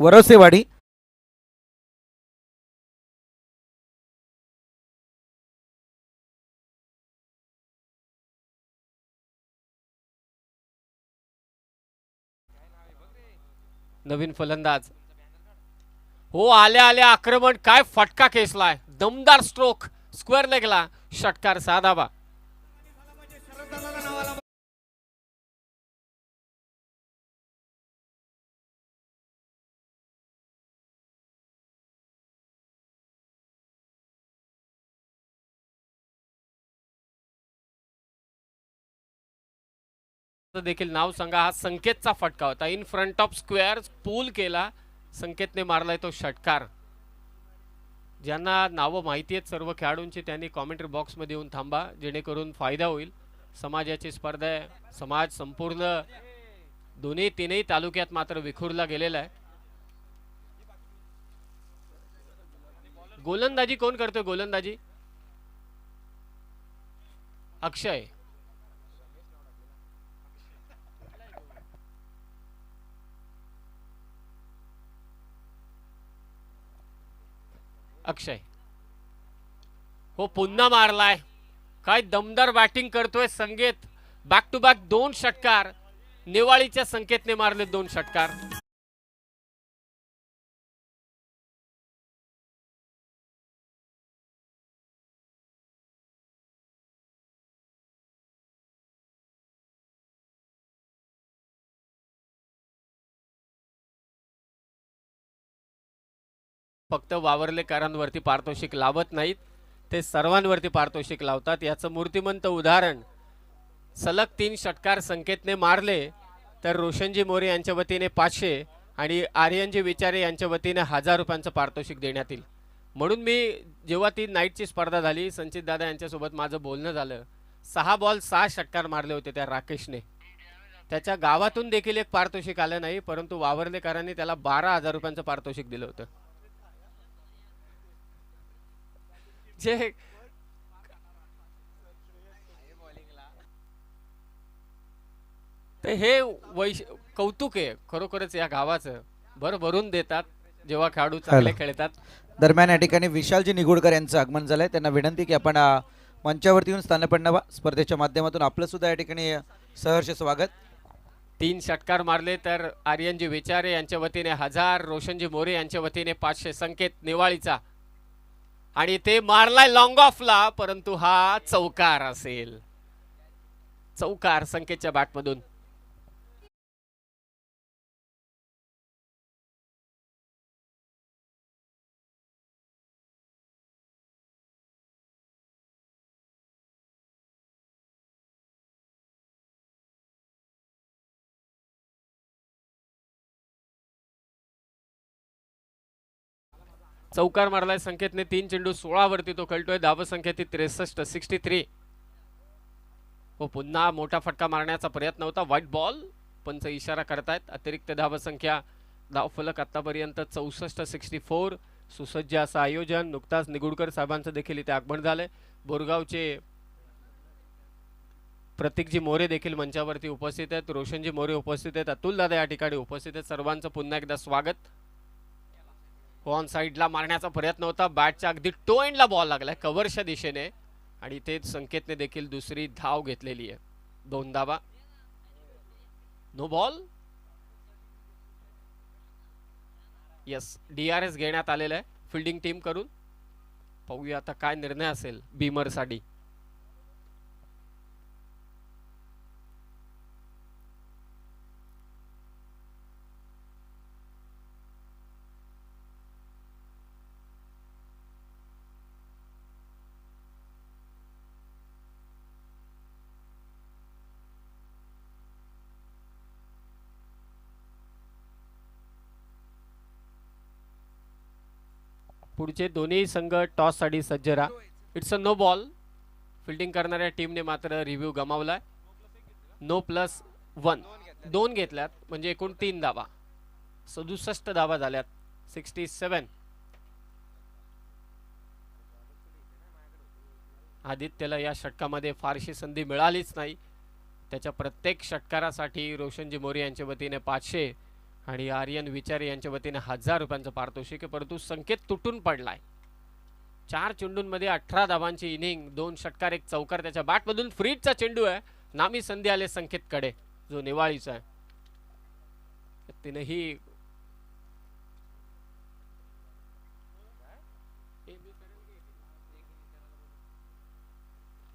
वरसेवाडी नवीन फलंदाज. हो आल्या आल्या आक्रमण. काय फटका खेचलाय. दमदार स्ट्रोक स्क्वेअर लेगला षटकार साधावा देखील नाव सांगा. हा संकेतचा फटका होता. In front of square pull केला. संकेतने मारलाय तो षटकार. ज्यांना नावं माहिती आहेत सर्व खेळाडूंची त्यांनी कॉमेंट्री बॉक्समध्ये येऊन थांबा. जेणेकरून फायदा होईल. समाजाची स्पर्धा आहे. समाज संपूर्ण दोन्ही तीनही तालुक्यात मात्र विखुरला गेलेला आहे. गोलंदाजी कोण करतोय? गोलंदाजी? अक्षय. अक्षय. हो पुन्हा मारलाय. काय दमदार बॅटिंग करतोय संगीत. बॅक टू बॅक दोन षटकार. नेवाळीच्या संकेतने मारले दोन षटकार. फक्त वावरलेकरांवरती पारितोषिक लावत नाहीत ते सर्वांवरती पारितोषिक लावतात. याचं मूर्तिमंत उदाहरण सलग तीन षटकार संकेतने मारले तर रोशनजी मोरे यांच्या वतीने पाचशे आणि आर्यनजी विचारे यांच्या वतीने हजार रुपयांचं पारितोषिक देण्यात येईल. म्हणून मी जेव्हा ती नाईटची स्पर्धा झाली संचित दादा यांच्यासोबत माझं बोलणं झालं सहा बॉल सहा षटकार मारले होते त्या राकेशने. त्याच्या गावातून देखील एक पारितोषिक आलं नाही परंतु वावरलेकरांनी त्याला बारा हजार रुपयांचं पारितोषिक दिलं होतं. जे तर हे वैश कौतुक आहे. खरोखरच या गावाचं. भर भरून देतात. जेव्हा खेळाडू चांगले. खेळतात. दरम्यान या ठिकाणी विशालजी निगुडकर यांचं आगमन झालंय. त्यांना विनंती की आपण मंचावरती येऊन स्थान पडणावा. स्पर्धेच्या माध्यमातून आपलं सुद्धा या ठिकाणी सहर्ष स्वागत. तीन षटकार मारले तर आर्यनजी विचारे यांच्या वतीने हजार रोशनजी मोरे यांच्या वतीने पाचशे संकेत निवाळीचा आणि ते मारलाय लॉंग ऑफला परंतु हा चौकार असेल. चौकार संख्येच्या बॅटमधून. चौकार मारलाय संकेतने तीन चेंडू सोळावरती तो खेळतोय धाव संख्या ती त्रेसष्ट सिक्स्टी थ्री हो पुन्हा मोठा फटका मारण्याचा प्रयत्न होता. व्हाईट बॉल पंच इशारा करतायत. अतिरिक्त धावसंख्या धाव फलक आतापर्यंत चौसष्ट सिक्स्टी फोर सुसज्ज असं आयोजन. नुकताच निगुडकर साहेबांचं देखील इथे आगमन झालंय. बोरगावचे प्रतीकजी मोरे देखील मंचावरती उपस्थित आहेत. रोशनजी मोरे उपस्थित आहेत. अतुल दादा या ठिकाणी उपस्थित आहेत. सर्वांचं पुन्हा एकदा स्वागत. ऑन साईडला मारण्याचा प्रयत्न होता. बॅटच्या अगदी टो एंडला बॉल लागलाय कव्हरच्या दिशेने. आणि ते संकेतने देखील दुसरी धाव घेतलेली आहे. दोन धावा no ball yes D R S घेण्यात आलेलं आहे. फिल्डिंग टीम करून. पाहूया आता काय निर्णय असेल बीमरसाठी पुढचे दोन्ही संघ टॉससाठी सज्ज राहा. It's a no ball fielding करणाऱ्या टीमने मात्र रिव्ह्यू गमावलाय. नो प्लस वन दोन घेतल्यात म्हणजे एकूण तीन धावा. सदुसष्ट धावा झाल्यात. सिक्स्टी सेवन आदित्यला या षटकामध्ये फारशी संधी मिळालीच नाही. त्याच्या प्रत्येक षटकारासाठी रोशनजी मोरे यांच्या वतीने पाचशे आणि आर्यन विचारे यांच्या वतीने हजार रुपयांचं पारितोषिक आहे परंतु संकेत तुटून पडलाय. चार चेंडूंमध्ये अठरा धावांची इनिंग दोन षटकार एक चौकार त्याच्या बॅटमधून फ्रीजचा चेंडू आहे. नामी संधी आले संकेतकडे जो निवाळीचा आहे. तिनेही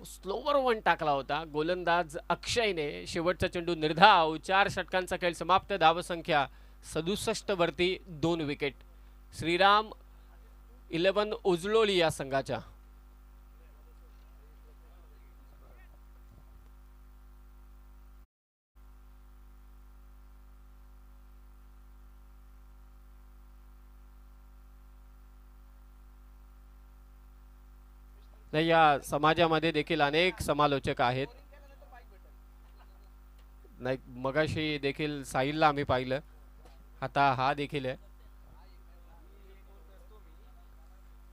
स्लोवर वन टाकला होता. गोलंदाज अक्षयने शेवटचा चेंडू निर्धाव चार षटकांचा खेळ समाप्त. धावसंख्या सदुसष्ट वरती दोन विकेट श्रीराम इलेवन उजलोली या संघाच्या. नाही या समाजामध्ये देखील अनेक समालोचक आहेत. नाही मगाशी देखील साहिलला आम्ही पाहिलं. आता हा देखील आहे.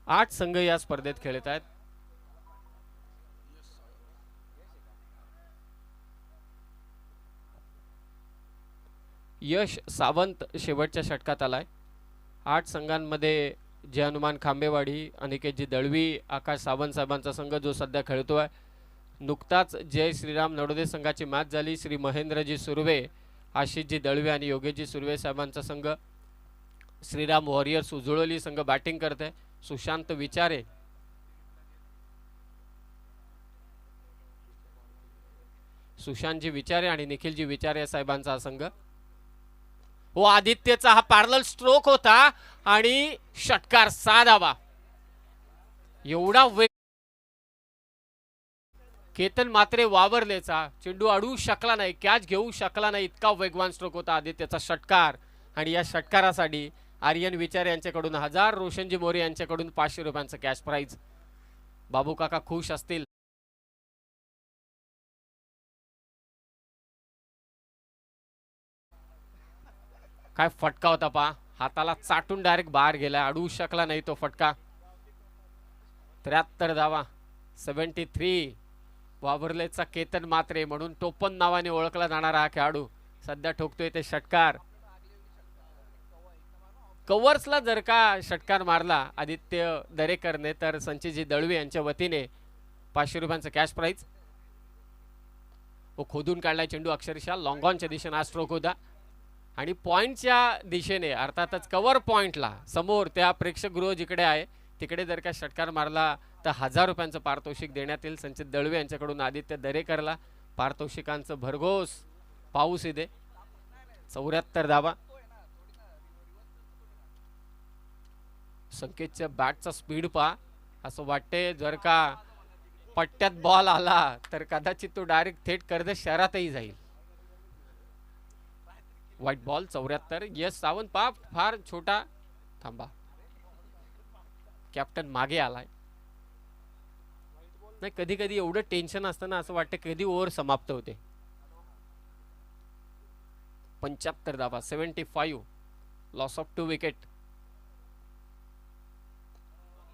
आठ संघ या स्पर्धेत खेळत आहेत. यश सावंत शेवटच्या षटकात आलाय. आठ संघांमध्ये जे हनुमान खांबेवाडी अनिकेतजी दळवी आकाश सावंत साहेबांचा संघ जो सध्या खेळतो आहे. नुकताच जय श्रीराम नडोदे संघाची मॅच झाली. श्री महेंद्रजी सुर्वे आशिषजी दळवे आणि योगेशजी सुर्वे साहेबांचा संघ. श्रीराम वॉरियर्स उजळवली. संघ बॅटिंग करते सुशांत विचारे. सुशांतजी विचारे आणि निखिलजी विचारे साहेबांचा हा संघ. हो आदित्यचा हा पॅरल स्ट्रोक होता आणि षटकार साधावा. एवढा वेग केतन मात्रे वावरलेचा. चेंडू अडवू शकला नाही कॅच घेऊ शकला नाही इतका वेगवान स्ट्रोक होता आदित्यचा षटकार. आणि या षटकारासाठी आर्यन विचार यांच्याकडून हजार रोशनजी मोरे यांच्याकडून पाचशे रुपयांचं कॅश प्राईज बाबू काका खुश असतील. काय फटका होता पा हाताला चाटून डायरेक्ट बाहेर गेला. अडवू शकला नाही तो फटका. त्र्याहत्तर धावा. सेवन्टी थ्री वाभरलेचा केतन मात्रे म्हणून टोपन नावाने ओळखला जाणारा हा खेळाडू. सध्या ठोकतोय ते षटकार. कवर्सला जर का षटकार मारला आदित्य दरेकरने तर संचितजी दळवे यांच्या वतीने पाचशे रुपयांचं कॅश प्राईज व खोदून काढला चेंडू अक्षरशः. लॉंगॉनच्या दिशेने हा स्ट्रोक होता. आणि पॉईंटच्या दिशेने अर्थातच कवर पॉईंटला समोर त्या प्रेक्षकगृह जिकडे आहे तिकडे जर का षटकार मारला तर हजार रुपयांचं पारितोषिक देण्यात येईल संचित दळवे यांच्याकडून आदित्य दरेकरला पारितोषिकांचं भरघोस पाऊस इथे. चौऱ्याहत्तर धावा. संकेतच्या बॅटचा स्पीड पहा. असं वाटते जर का पट्ट्यात बॉल आला तर कदाचित तो डायरेक्ट थेट कर्ज शहरातही जाईल. व्हाईट बॉल चौऱ्याहत्तर. यस सावंत पाप. फार छोटा थांबा. कॅप्टन मागे आलाय. नाही कधी कधी एवढं टेन्शन असतं ना असं वाटतं कधी ओव्हर समाप्त होते. पंच्याहत्तर धावा seventy five loss of two wicket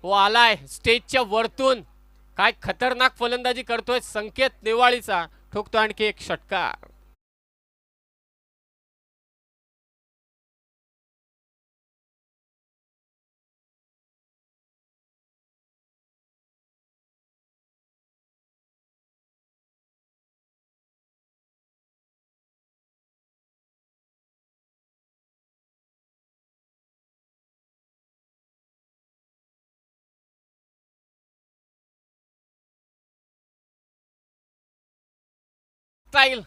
हो आलाय. स्टेजच्या वरतून. काय खतरनाक फलंदाजी करतोय संकेत नेवाळीचा. ठोकतो आणखी एक षटकार. स्टाईल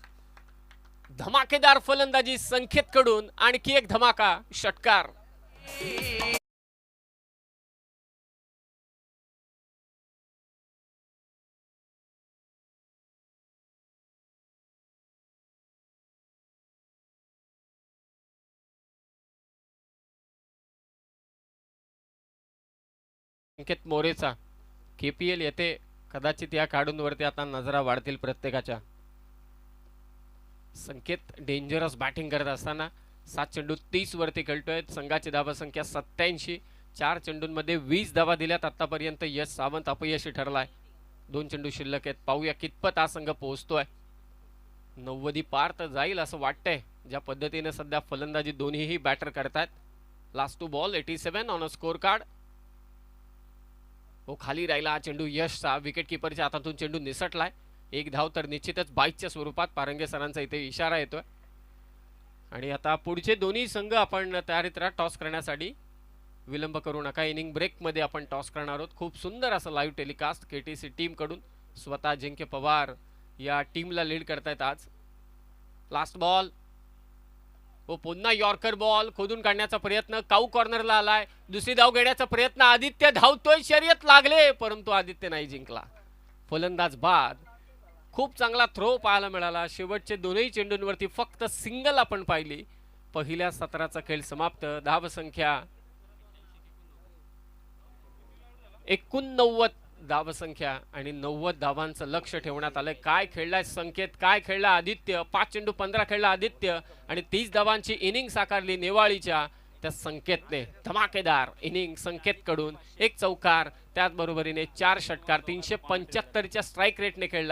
धमाकेदार फलंदाजी संकेतकडून आणखी एक धमाका षटकार. संकेत मोरेचा. केपीएल येथे कदाचित या काढूनवरती आता नजरा वाढतील प्रत्येकाच्या. संकेत डेंजरस बॅटिंग करत असताना सात चेंडू तीसवरती खेळतो आहेत संघाची धावा संख्या सत्याऐंशी चार चेंडूंमध्ये वीस धावा दिल्यात. आत्तापर्यंत यश सावंत अपयशी ठरलाय. दोन चेंडू शिल्लक आहेत. पाहूया कितपत हा संघ पोहोचतोय. नव्वदी पार तर जाईल असं वाटतंय. ज्या पद्धतीने सध्या फलंदाजी दोन्हीही बॅटर करतायत. Last two ball eighty seven on a score card हो खाली राहिला हा चेंडू. यशचा विकेट किपरच्या हातातून चेंडू निसटलाय. एक धाव तर निश्चितच बाईकच्या स्वरूपात पारंगे सरांचा इथे इशारा येतोय. आणि आता पुढचे दोन्ही संघ आपण तयारीत राहा टॉस करण्यासाठी. विलंब करू नका इनिंग ब्रेकमध्ये आपण टॉस करणार आहोत. खूप सुंदर असं live telecast K T C टीमकडून स्वतः जिंके पवार या टीमला लीड करतायत आज. लास्ट बॉल हो पुन्हा यॉर्कर बॉल खोदून काढण्याचा प्रयत्न. काऊ कॉर्नरला आलाय. दुसरी धाव घेण्याचा प्रयत्न. आदित्य धावतोय शर्यत लागले परंतु आदित्य नाही जिंकला. फलंदाज बाद. खूप चांगला थ्रो पाहायला मिळाला. शेवटचे दोनही चेंडूंवरती फक्त सिंगल आपण पाहिली. पहिल्या सत्राचा खेळ समाप्त. धावसंख्या एकोणनव्वद धावसंख्या आणि नव्वद धावांचं लक्ष ठेवण्यात आलंय. काय खेळलाय संकेत? काय खेळला आदित्य? पाच चेंडू पंधरा खेळला आदित्य आणि तीस धावांची इनिंग साकारली नेवाळीच्या त्या संकेतने. धमाकेदार इनिंग संकेतकडून. एक चौकार त्याचबरोबरीने चार षटकार. तीनशे पंच्याहत्तरच्या स्ट्राईक रेटने खेळला.